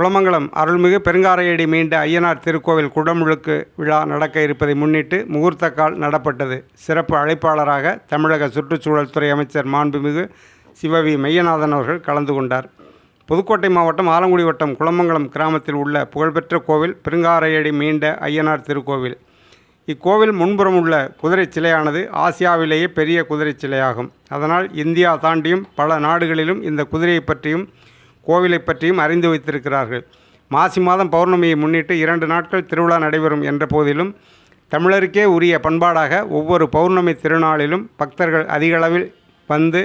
குளமங்கலம் அருள்மிகு பெருங்காரையடி மீண்ட ஐயனார் திருக்கோவில் குடமுழுக்கு விழா நடக்க இருப்பதை முன்னிட்டு முகூர்த்த கால் நடப்பட்டது. சிறப்பு அழைப்பாளராக தமிழக சுற்றுச்சூழல் துறை அமைச்சர் மாண்புமிகு சிவவி மையநாதன் அவர்கள் கலந்து கொண்டார். புதுக்கோட்டை மாவட்டம் ஆலங்குடி வட்டம் குளமங்கலம் கிராமத்தில் உள்ள புகழ்பெற்ற கோவில் பெருங்காரையடி மீண்ட ஐயனார் திருக்கோவில். இக்கோவில் முன்புறம் உள்ள குதிரை சிலையானது ஆசியாவிலேயே பெரிய குதிரை சிலையாகும். அதனால் இந்தியா தாண்டியும் பல நாடுகளிலும் இந்த குதிரையை பற்றியும் கோவிலை பற்றியும் அறிந்து வைத்திருக்கிறார்கள். மாசி மாதம் பௌர்ணமியை முன்னிட்டு இரண்டு நாட்கள் திருவிழா நடைபெறும் என்ற போதிலும் தமிழருக்கே உரிய பண்பாடாக ஒவ்வொரு பௌர்ணமி திருநாளிலும் பக்தர்கள் அதிகளவில் வந்து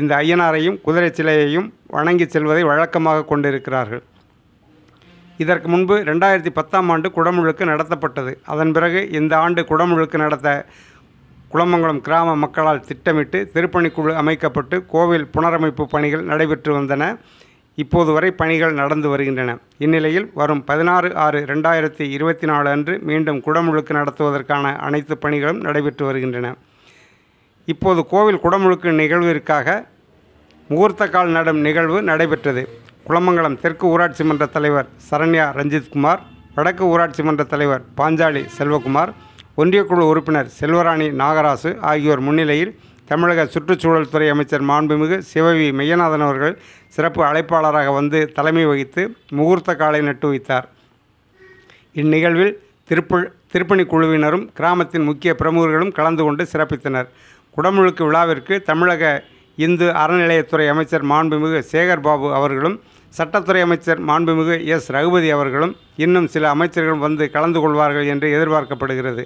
இந்த ஐயனாரையும் குதிரை சிலையையும் வணங்கி செல்வதை வழக்கமாக கொண்டிருக்கிறார்கள். இதற்கு முன்பு ரெண்டாயிரத்தி பத்தாம் ஆண்டு குடமுழுக்கு நடத்தப்பட்டது. அதன் பிறகு இந்த ஆண்டு குடமுழுக்கு நடத்த குளமங்கலம் கிராம மக்களால் திட்டமிட்டு திருப்பணிக்குழு அமைக்கப்பட்டு கோவில் புனரமைப்பு பணிகள் நடைபெற்று வந்தன. இப்போது வரை பணிகள் நடந்து வருகின்றன. இந்நிலையில் வரும் பதினாறு ஆறு ரெண்டாயிரத்தி இருபத்தி நாலு அன்று மீண்டும் குடமுழுக்கு நடத்துவதற்கான அனைத்து பணிகளும் நடைபெற்று வருகின்றன. இப்போது கோவில் குடமுழுக்கு நிகழ்விற்காக முகூர்த்த கால் நடும் நிகழ்வு நடைபெற்றது. குளமங்கலம் தெற்கு ஊராட்சி மன்ற தலைவர் சரண்யா ரஞ்சித்குமார் வடக்கு ஊராட்சி மன்ற தலைவர் பாஞ்சாலி செல்வகுமார் ஒன்றியக்குழு உறுப்பினர் செல்வராணி நாகராசு ஆகியோர் முன்னிலையில் தமிழக சுற்றுச்சூழல் துறை அமைச்சர் மாண்புமிகு சிவவி மெய்யநாதன் அவர்கள் சிறப்பு அழைப்பாளராக வந்து தலைமை வகித்து முகூர்த்த காலை நட்டு வைத்தார். இந்நிகழ்வில் திருப்பு திருப்பணி குழுவினரும் கிராமத்தின் முக்கிய பிரமுகர்களும் கலந்து கொண்டு சிறப்பித்தனர். குடமுழுக்கு விழாவிற்கு தமிழக இந்து அறநிலையத்துறை அமைச்சர் மாண்புமிகு சேகர் பாபு அவர்களும் சட்டத்துறை அமைச்சர் மாண்புமிகு எஸ். ரகுபதி அவர்களும் இன்னும் சில அமைச்சர்கள் வந்து கலந்து கொள்வார்கள் என்று எதிர்பார்க்கப்படுகிறது.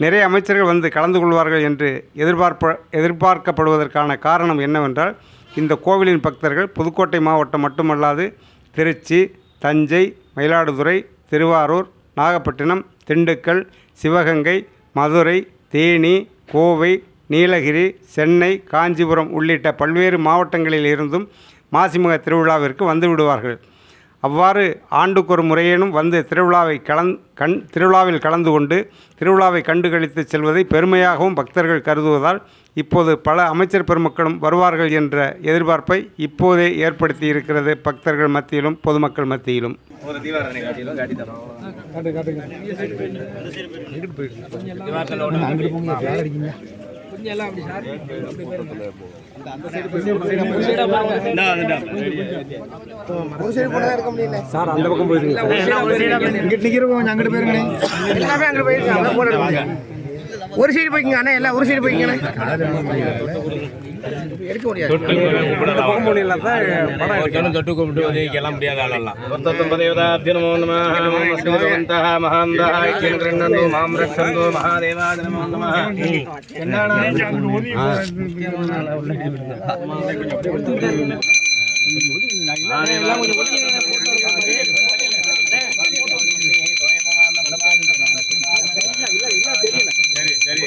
நிறைய அமைச்சர்கள் வந்து கலந்து கொள்வார்கள் என்று எதிர்பார்ப்ப எதிர்பார்க்கப்படுவதற்கான காரணம் என்னவென்றால் இந்த கோவிலின் பக்தர்கள் புதுக்கோட்டை மாவட்டம் மட்டுமல்லாது திருச்சி தஞ்சை மயிலாடுதுறை திருவாரூர் நாகப்பட்டினம் திண்டுக்கல் சிவகங்கை மதுரை தேனி கோவை நீலகிரி சென்னை காஞ்சிபுரம் உள்ளிட்ட பல்வேறு மாவட்டங்களில் இருந்தும் மாசிமக திருவிழாவிற்கு வந்து விடுவார்கள். அவ்வாறு ஆண்டுக்கொரு முறையேனும் வந்து திருவிழாவை கலந் கண் திருவிழாவில் கலந்து கொண்டு திருவிழாவை கண்டு கழித்து செல்வதை பெருமையாகவும் பக்தர்கள் கருதுவதால் இப்போது பல அமைச்சர் பெருமக்களும் வருவார்கள் என்ற எதிர்பார்ப்பை இப்போதே ஏற்படுத்தி இருக்கிறது பக்தர்கள் மத்தியிலும் பொதுமக்கள் மத்தியிலும். ஒரு தீபாராதனை காட்டிலும் காட்டி தரோம். சார். அந்த பக்கம் போயிருங்க எல்லாமே அங்கே போயிருங்க. அதான் போல இருக்கு. ஒரு சைடு போய்க்குங்க அண்ணா எல்லாம் ஒரு சைடு போய்க்குங்க எடுக்க முடியாது. தான் தொட்டு கும்பிட்டு உதவிக்கெல்லாம் முடியாத ஆளெல்லாம் பத்தொன்பதேவதாப்தினமோ நம சிவந்தா மகாந்தா கிருண்ணு மாம் ரக்ஷந்தோ மகாதேவா நமோ. நம சரி சரி.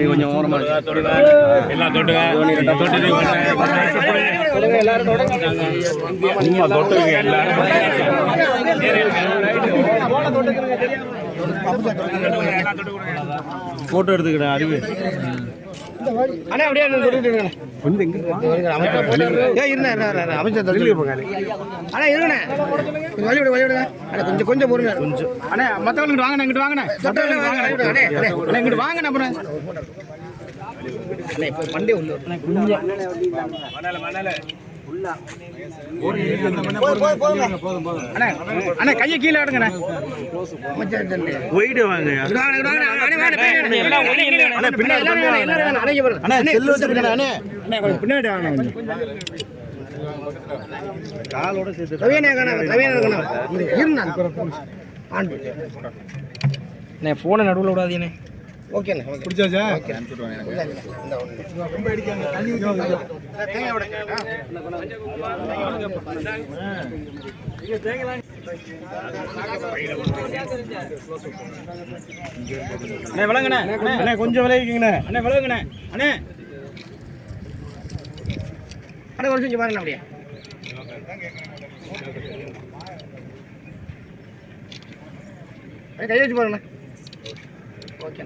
நீ கொஞ்சம் ஓரமா எல்லாம் தொட்டுங்க சும்மா தொட்டுங்க எல்லாரும் போட்டோ எடுத்துக்கிறேன் அறிவு அண்ணா அப்படியே இருண்ணே, இருண்ணே, அமைச்சர் அண்ணா இருங்கண்ணே கொஞ்சம் வழி விடு வழி விடுங்க அண்ணா கொஞ்சம் கொஞ்சம் பொறுமையா கொஞ்சம். அண்ணே மத்தவங்க வாங்கண்ணே இங்கிட்டு வாங்கண்ணே. தொட்டு வாங்க அண்ணே இங்கிட்டு வாங்கண்ணே அப்புறம். அண்ணே இப்போ பண்டே உள்ள அண்ணே அண்ணே கையை கீழே தண்ணி போயிட்டு வாங்க அண்ணா பின்னாடி ரவியனே கண்ணா இருந்தா ஃபோனை நடுவில் விடாதீண்ணே ஓகேண்ணே ஓகே பிடிச்சாச்சா? ஓகே அண்ணே விளங்குண்ணே அண்ணே கொஞ்சம் விளைவிக்குங்கண்ணே அண்ணே விளங்குண்ணே அண்ணே. அண்ணா ஒரு செஞ்சு பாருங்க அப்படியே. கை வச்சு பாருங்கண்ணா. ஓகே